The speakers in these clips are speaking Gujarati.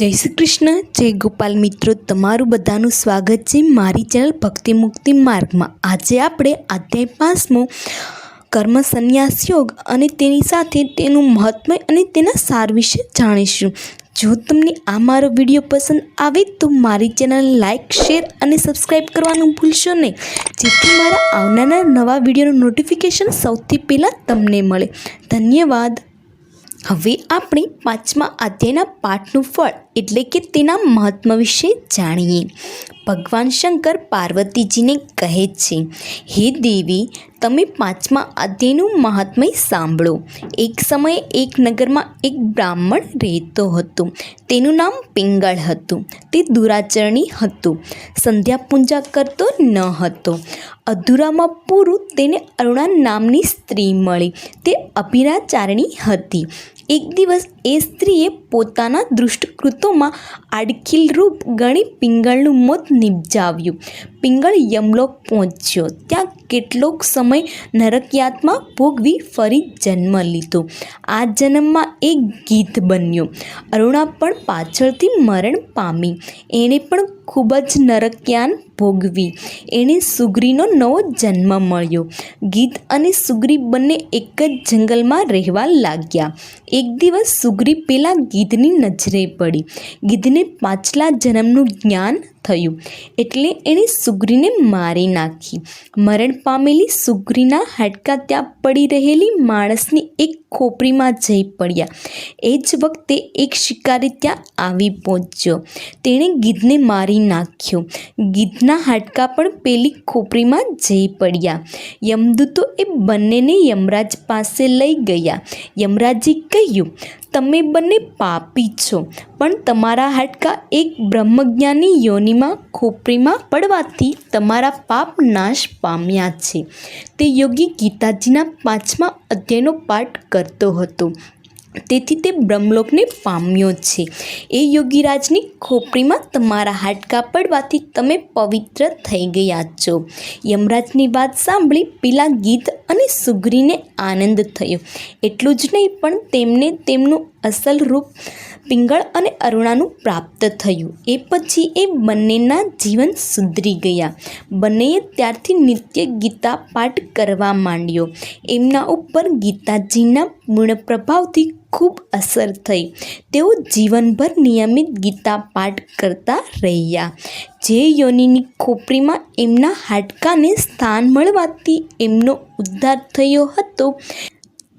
જય શ્રી કૃષ્ણ, જય ગોપાલ મિત્રો, તમારું બધાનું સ્વાગત છે મારી ચેનલ ભક્તિ મુક્તિ માર્ગમાં. આજે આપણે અધ્યાય પાંચમો કર્મ સંન્યાસ યોગ અને તેની સાથે તેનું મહત્વ અને તેના સાર વિશે જાણીશું. જો તમને આ મારો વીડિયો પસંદ આવે તો મારી ચેનલ લાઇક શેર અને સબસ્ક્રાઈબ કરવાનું ભૂલશો નહીં. જેથી મારા આવનારા નવા વિડીયોનું નોટિફિકેશન સૌથી પહેલાં તમને મળે. ધન્યવાદ. હવે આપણે પાંચમા અધ્યાયના પાઠનું ફળ. એટલે કે તેના મહત્વ વિશે જાણીએ. ભગવાન શંકર પાર્વતીજીને કહે છે, હે દેવી, તમે પાંચમા અધ્યયનું મહાત્મય સાંભળો. એક સમયે એક નગરમાં એક બ્રાહ્મણ રહેતો હતો. તેનું નામ પિંગળ હતું. તે દુરાચરણી હતું. સંધ્યા પૂજા કરતો ન હતો. અધૂરામાં પૂરું તેને અરુણા નામની સ્ત્રી મળી. તે અભિરાચારણી હતી. એક દિવસ એ સ્ત્રીએ પોતાના દુષ્ટકૃતોમાં આડખીલ રૂપ ગણી પિંગળનું મોત નિપજાવ્યું. પિંગળ યમલોક પહોંચ્યો. ત્યાં કેટલોક સમય નરકયાતમાં ભોગવી ફરી જન્મ લીધો. આ જન્મમાં એક ગીત બન્યો. અરુણા પણ પાછળથી મરણ પામી. એણે પણ ખૂબ જ નરકયાન ભોગવી. એણે સુગ્રીનો નવો જન્મ મળ્યો. ગીત અને સુગ્રી બંને એક જ જંગલમાં રહેવા લાગ્યા. એક દિવસ સુગ્રી પેલા ગીધની નજરે પડી. ગીધને પાછલા જન્મનું જ્ઞાન થયું. એટલે એણે સુગ્રીને મારી નાખી. મરણ પામેલી સુગ્રીના હાડકા ત્યાં પડી રહેલી માણસની એક ખોપરીમાં જઈ પડ્યા. એ જ વખતે એક શિકારી ત્યાં આવી પહોંચ્યો. તેણે ગીધને મારી નાખ્યો. ગીધના હાડકાં પણ પેલી ખોપરીમાં જઈ પડ્યા. યમદૂતો એ બંનેને યમરાજ પાસે લઈ ગયા. યમરાજે કહ્યું તમે બંને પાપી છો. પણ તમારા હાડકાં એક બ્રહ્મજ્ઞાની યોનિમાં ખોપરીમાં પડવાથી તમારા પાપ નાશ પામ્યા છે. તે યોગી ગીતાજીના પાંચમા અધ્યાયનો પાઠ કરતો હતો. તેથી તે બ્રહ્મલોકને પામ્યો છે. એ યોગીરાજની ખોપરીમાં તમારા હાડકા પડવાથી તમે પવિત્ર થઈ ગયા છો. યમરાજની વાત સાંભળી પેલા ગીત અને સુગ્રીને આનંદ થયો. એટલું જ નહીં, પણ તેમને તેમનું અસલ રૂપ પિંગળ અને અરુણાનું પ્રાપ્ત થયું. એ પછી એ બંનેના જીવન સુધરી ગયા. બંનેએ ત્યારથી નિત્ય ગીતા પાઠ કરવા માંડ્યો. એમના ઉપર ગીતાજીના પૂર્ણ પ્રભાવથી ખૂબ અસર થઈ. તેઓ જીવનભર નિયમિત ગીતા પાઠ કરતા રહ્યા. જે યોનિની ખોપરીમાં એમના હાડકાને સ્થાન મળવાથી એમનો ઉદ્ધાર થયો હતો.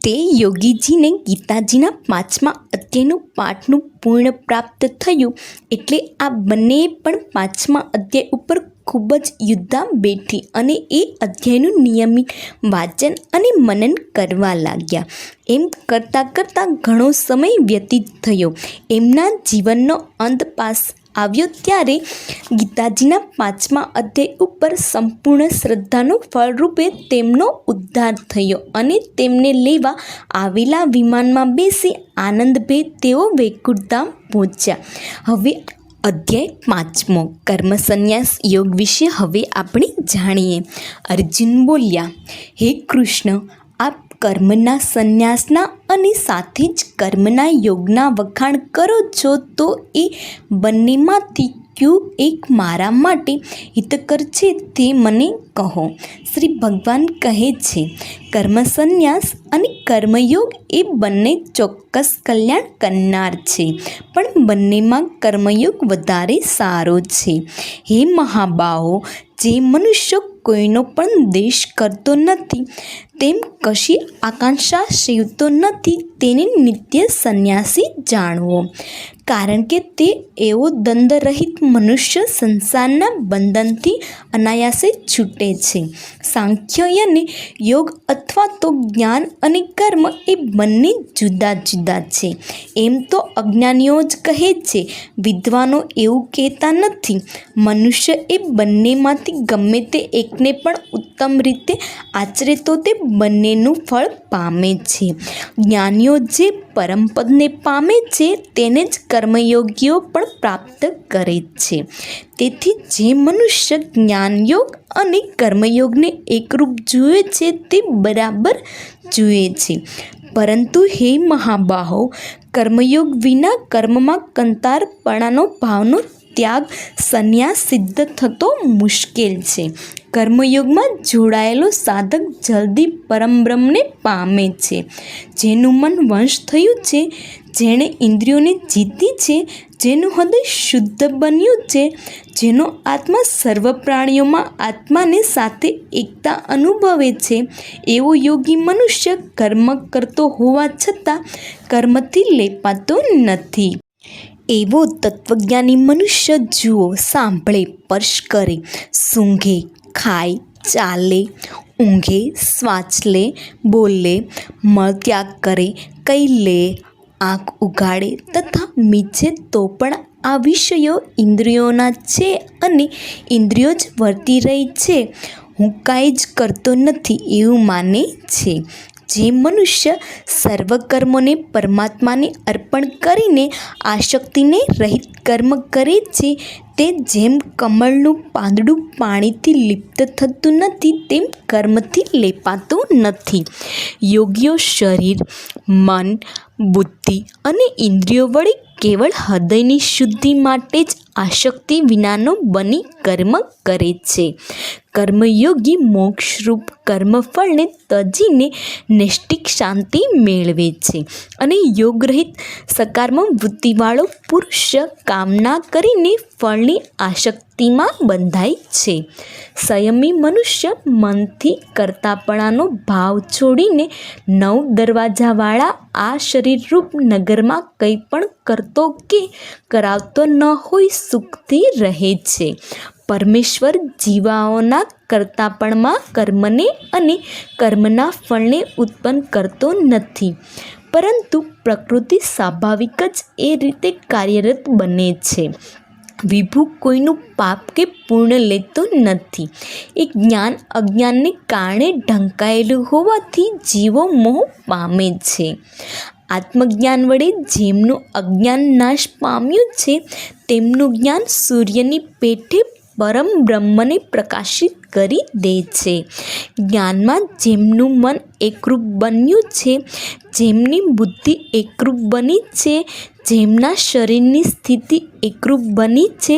તે યોગીજીને ગીતાજીના પાંચમા અધ્યાયનું પાઠનું પૂર્ણ પ્રાપ્ત થયું. એટલે આ બંને પણ પાંચમા અધ્યાય ઉપર ખૂબ જ યુદ્ધા બેઠી અને એ અધ્યાયનું નિયમિત વાંચન અને મનન કરવા લાગ્યા. એમ કરતાં કરતાં ઘણો સમય વ્યતીત થયો. એમના જીવનનો અંત પાસ આવ્યો ત્યારે ગીતાજીના પાંચમા અધ્યાય ઉપર સંપૂર્ણ શ્રદ્ધાનો ફળરૂપે તેમનો ઉદ્ધાર થયો અને તેમને લેવા આવેલા વિમાનમાં બેસી આનંદભેર તેઓ વૈકુંઠધામ પહોંચ્યા. હવે અધ્યાય પાંચમો કર્મ સંન્યાસ યોગ વિશે હવે આપણે જાણીએ. અર્જુન બોલ્યા, હે કૃષ્ણ કર્મના સંન્યાસના અને સાથે જ કર્મના યોગના વખાણ કરો છો, તો એ બંનેમાંથી ક્યુ એક મારા માટે હિતકર છે તે મને કહો. શ્રી ભગવાન કહે છે, કર્મ સંન્યાસ અને કર્મયોગ એ બંને ચોક્કસ કલ્યાણ કરનાર છે, પણ બંનેમાં કર્મયોગ વધારે સારો છે. હે મહાબાહો જે મનુષ્ય કોઈનો પણ દેશ કરતો નથી, તેમ કશી આકાંક્ષા સેવતો નથી તેને નિત્ય સંન્યાસી જાણવો. કારણ કે તે એવો દંડરહિત મનુષ્ય સંસારના બંધનથી અનાયાસે છૂટે છે. સાંખ્ય અને યોગ અથવા તો જ્ઞાન અને કર્મ એ બંને જુદા જુદા છે. એમ તો અજ્ઞાનીઓ જ કહે છે, વિદ્વાનો એવું કહેતા નથી, મનુષ્ય એ બંનેમાંથી ગમે તે એકને પણ ઉત્તમ રીતે આચરે તો તે બંનેનું ફળ પામે છે. જ્ઞાનીઓ જે પરમપદને પામે છે, તેને જ કર્મયોગીઓ પણ પ્રાપ્ત કરે છે. તેથી જે મનુષ્ય જ્ઞાનયોગ અને કર્મયોગને એકરૂપ જુએ છે, તે બરાબર જુએ છે. પરંતુ હે મહાબાહો, કર્મયોગ વિના કર્મમાં કંતારપણાનો ભાવનો ત્યાગ સંન્યાસ સિદ્ધ થતો મુશ્કેલ છે. કર્મયોગમાં જોડાયેલો સાધક જલ્દી પરમબ્રહ્મને પામે છે. જેનું મન વંશ થયું છે, જેણે ઇન્દ્રિયોને જીતી છે, જેનું હૃદય શુદ્ધ બન્યું છે, જેનો આત્મા સર્વ પ્રાણીઓમાં આત્માને સાથે એકતા અનુભવે છે. એવો યોગી મનુષ્ય કર્મ કરતો હોવા છતાં કર્મથી લેપાતો નથી. એવો તત્વજ્ઞાની મનુષ્ય જુઓ, સાંભળે, સ્પર્શ કરે, સૂંઘે, ખાય, ચાલે, ઊંઘે શ્વાસ લે બોલે મળત્યાગ કરે, કઈ લે, આંખ ઉગાડે તથા મીચે તો પણ આ વિષયો ઇન્દ્રિયોના છે અને ઇન્દ્રિયો જ વર્તી રહી છે. હું કાંઈ જ કરતો નથી એવું માને છે. જે મનુષ્ય સર્વ કર્મોને પરમાત્માને અર્પણ કરીને આશક્તિને રહિત કર્મ કરે છે, તે જેમ કમળનું પાંદડું પાણીથી લિપ્ત થતું નથી, તેમ કર્મથી લેપાતું નથી. યોગ્ય શરીર, મન, બુદ્ધિ અને ઇન્દ્રિયો વડે કેવળ હૃદયની શુદ્ધિ માટે જ આશક્તિ વિનાનો બની કર્મ કરે છે. કર્મયોગી મોક્ષરૂપ કર્મફળને તજીને નૈષ્ટિક શાંતિ મેળવે છે અને યોગરહિત સકારમાં વૃત્તિવાળો પુરુષ કામના કરીને ફળની આશક્તિમાં બંધાય છે. સંયમી મનુષ્ય મનથી કરતાપણાનો ભાવ છોડીને નવ દરવાજાવાળા આ શરીરરૂપ નગરમાં કંઈ પણ કરતો કે કરાવતો ન હોય સુખથી રહે છે. પરમેશ્વર જીવાઓના કરતાપણમાં કર્મને અને કર્મના ફળને ઉત્પન્ન કરતો નથી. પરંતુ પ્રકૃતિ સ્વાભાવિક જ એ રીતે કાર્યરત બને છે. વિભુ કોઈનું પાપ કે પૂર્ણ લેતો નથી. એ જ્ઞાન અજ્ઞાનને કારણે ઢંકાયેલું હોવાથી જીવો મોહ પામે છે. આત્મજ્ઞાન વડે જેમનું અજ્ઞાન નાશ પામ્યું છે, તેમનું જ્ઞાન સૂર્યની પેઠે પરમ બ્રહ્મને પ્રકાશિત કરી દે છે. જ્ઞાનમાં જેમનું મન એકરૂપ બન્યું છે, જેમની બુદ્ધિ એકરૂપ બની છે, જેમના શરીરની સ્થિતિ એકરૂપ બની છે,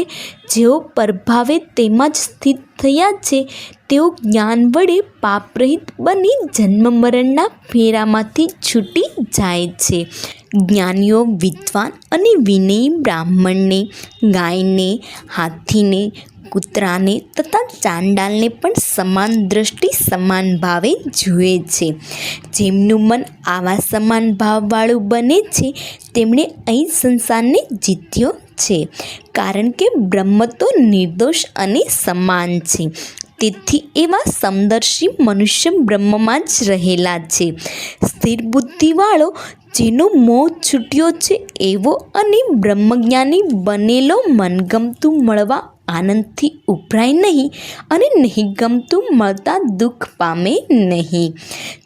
જેઓ પ્રભાવે તેમાં જ સ્થિત થયા છે, તેઓ જ્ઞાન વડે પાપરહિત બની જન્મ મરણના ફેરામાંથી છૂટી જાય છે. જ્ઞાનીઓ વિદ્વાન અને વિનયી બ્રાહ્મણને, ગાયને, હાથીને કૂતરાને તથા ચાંડાલને પણ સમાન દ્રષ્ટિ, સમાન ભાવે જુએ છે. જેમનું મન આવા સમાન ભાવવાળું બને છે, તેમણે અહીં સંસારને જીત્યો છે. કારણ કે બ્રહ્મ તો નિર્દોષ અને સમાન છે. તેથી એવા સમદર્શી મનુષ્ય બ્રહ્મમાં જ રહેલા છે. સ્થિર બુદ્ધિવાળો, જેનો મોહ છૂટ્યો છે, એવો અને બ્રહ્મજ્ઞાની બનેલો મનગમતું મળવા આનંદથી ઉભરાય નહીં અને નહીં ગમતું મળતા દુઃખ પામે નહીં.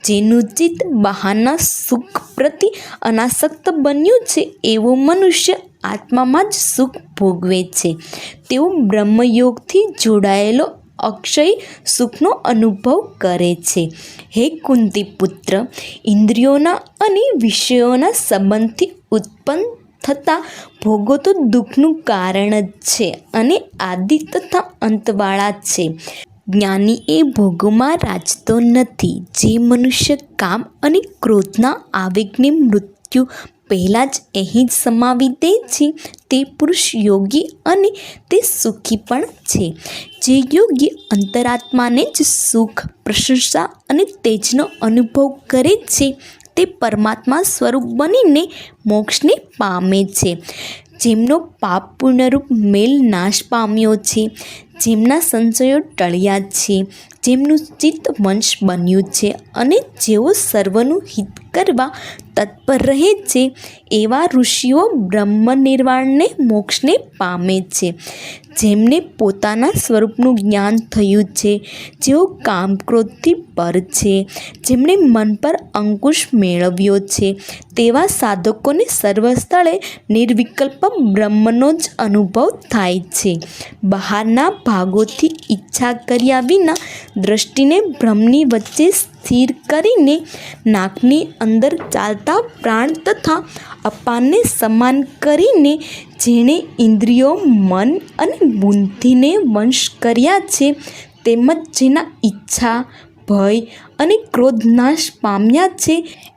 જેનું ચિત્ત બહારના સુખ પ્રતિ અનાસક્ત બન્યું છે, એવો મનુષ્ય આત્મામાં જ સુખ ભોગવે છે. તેઓ બ્રહ્મયોગથી જોડાયેલો અક્ષય સુખનો અનુભવ કરે છે. હે કુંતી પુત્ર ઇન્દ્રિયોના અને વિષયોના સંબંધથી ઉત્પન્ન થતા ભોગો તો દુઃખનું કારણ જ છે અને આદિ તથા અંતવાળા છે. જ્ઞાની એ ભોગોમાં રાજતો નથી. જે મનુષ્ય કામ અને ક્રોધના આવેગને મૃત્યુ પહેલાં જ અહીં જ સમાવી દે છે, તે પુરુષ યોગી અને તે સુખી પણ છે. જે યોગી અંતરાત્માને જ સુખ, પ્રશંસા અને તેજનો અનુભવ કરે છે તે પરમાત્મા સ્વરૂપ બનીને મોક્ષને પામે છે. જેમનો પાપ પૂર્ણરૂપ મેલ નાશ પામ્યો છે. જેમના સંશયો ટળ્યા છે. જેમનું ચિત્ત વંશ બન્યું છે અને જેઓ સર્વનું હિત કરવા તત્પર રહે છે. એવા ઋષિઓ બ્રહ્મ નિર્વાણને મોક્ષને પામે છે. જેમને પોતાના સ્વરૂપનું જ્ઞાન થયું છે. જેઓ કામક્રોધથી પર છે. જેમણે મન પર અંકુશ મેળવ્યો છે. તેવા સાધકોને સર્વ સ્થળે નિર્વિકલ્પ બ્રહ્મનો જ અનુભવ થાય છે. બહારના ભાગોથી ઈચ્છા કર્યા વિના દ્રષ્ટિને બ્રહ્મની વચ્ચે સ્થિર કરીને નાકની અંદર ચાલતા પ્રાણ તથા અપાનને સમાન કરીને જેણે ઇન્દ્રિયો, મન અને બુદ્ધિને વંશ કર્યા છે, તેમજ જેના ઈચ્છા, ભય અને ક્રોધ નાશ પામ્યા છે.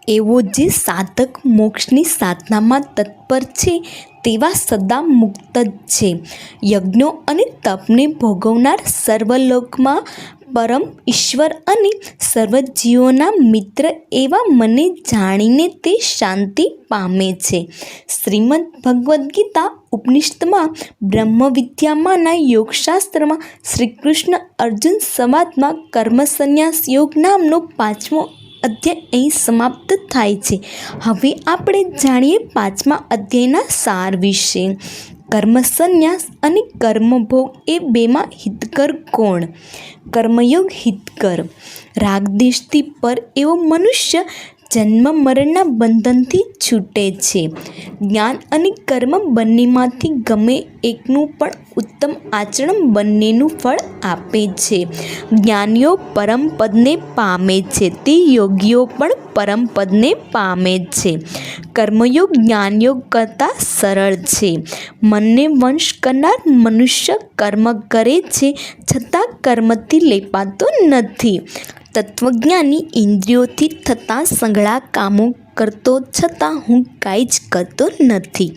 એવો જે સાધક મોક્ષની સાધનામાં તત્પર છે, તેવા સદા મુક્ત જ છે. યજ્ઞો અને તપને ભોગવનાર સર્વલોકમાં પરમ ઈશ્વર અને સર્વજીવોના મિત્ર એવા મને જાણીને તે શાંતિ પામે છે. શ્રીમદ ભગવદ્ ગીતા ઉપનિષદમાં બ્રહ્મ વિદ્યામાંના યોગશાસ્ત્રમાં શ્રી કૃષ્ણ અર્જુન સંવાદમાં કર્મ સંન્યાસ યોગ નામનો પાંચમો અધ્યાય અહીં સમાપ્ત થાય છે. હવે આપણે જાણીએ પાંચમા અધ્યાયના સાર વિશે. કર્મ સંન્યાસ અને કર્મભોગ એ બેમાં હિતકર કોણ? કર્મયોગ હિતકર. રાગદેશથી પર એવો મનુષ્ય જન્મ મરણના બંધનથી છૂટે છે. જ્ઞાન અને કર્મ બંનેમાંથી ગમે એકનું પણ ઉત્તમ આચરણ બંનેનું ફળ આપે છે. જ્ઞાનીઓ પરમપદને પામે છે. તે યોગીઓ પણ પરમપદને પામે છે. કર્મયોગ જ્ઞાનયોગ કરતાં સરળ છે. મનને વંશ કરનાર મનુષ્ય કર્મ કરે છે છતાં કર્મથી લેપાતો નથી. તત્વજ્ઞાની ઇન્દ્રિયોથી થતાં સંઘળા કામો કરતો છતાં હું કાંઈ જ કરતો નથી.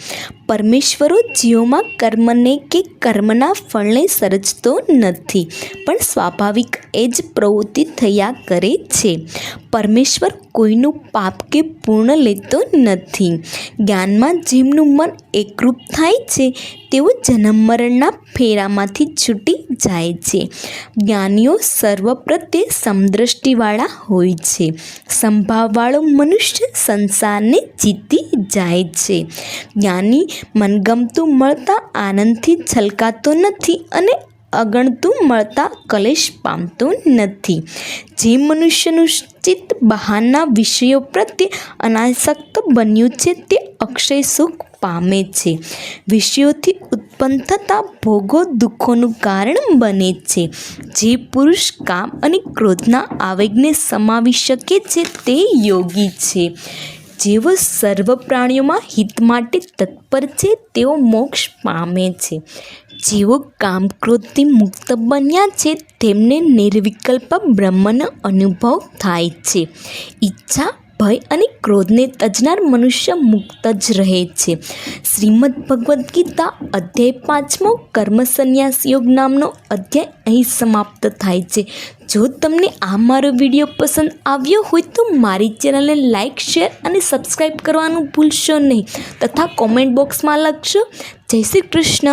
પરમેશ્વરો જીવોમાં કર્મને કે કર્મના ફળને સર્જતો નથી, પણ સ્વાભાવિક એ જ પ્રવૃત્તિ થયા કરે છે. પરમેશ્વર કોઈનું પાપ કે પૂર્ણ લેતો નથી. જ્ઞાનમાં જેમનું મન એકરૂપ થાય છે, તેઓ જન્મ મરણના ફેરામાંથી છૂટી જાય છે. જ્ઞાનીઓ સર્વ પ્રત્યે સમદ્રષ્ટિવાળા હોય છે. સંભાવવાળો મનુષ્ય સંસારને જીતી જાય છે. જ્ઞાની મનગમતું મળતા, આનંદથી છલકાતો નથી અને અગણતું મળતા કલેશ પામતો નથી. જે મનુષ્યનું ચિત્ત બહારના વિષયો પ્રત્યે અનાસક્ત બન્યું છે, તે અક્ષય સુખ પામે છે. વિષયોથી ઉત્પન્ન થતા ભોગો દુઃખોનું કારણ બને છે. જે પુરુષ કામ અને ક્રોધના આવેગને સમાવી શકે છે, તે યોગી છે. જેઓ સર્વ પ્રાણીઓમાં હિત માટે તત્પર છે, તેઓ મોક્ષ પામે છે. જેઓ કામક્રોધથી મુક્ત બન્યા છે, તેમને નિર્વિકલ્પ બ્રહ્મનો અનુભવ થાય છે. ઈચ્છા ભય અને ક્રોધને તજનાર મનુષ્ય મુક્ત જ રહે છે. શ્રીમદ ભગવદ્ ગીતા અધ્યાય પાંચમો કર્મ સંન્યાસ યોગ નામનો અધ્યાય અહીં સમાપ્ત થાય છે. જો તમને આ મારો વીડિયો પસંદ આવ્યો હોય તો મારી ચેનલને લાઇક શેર અને સબસ્ક્રાઈબ કરવાનું ભૂલશો નહીં. તથા કોમેન્ટ બોક્સમાં લખશો જય શ્રી કૃષ્ણ.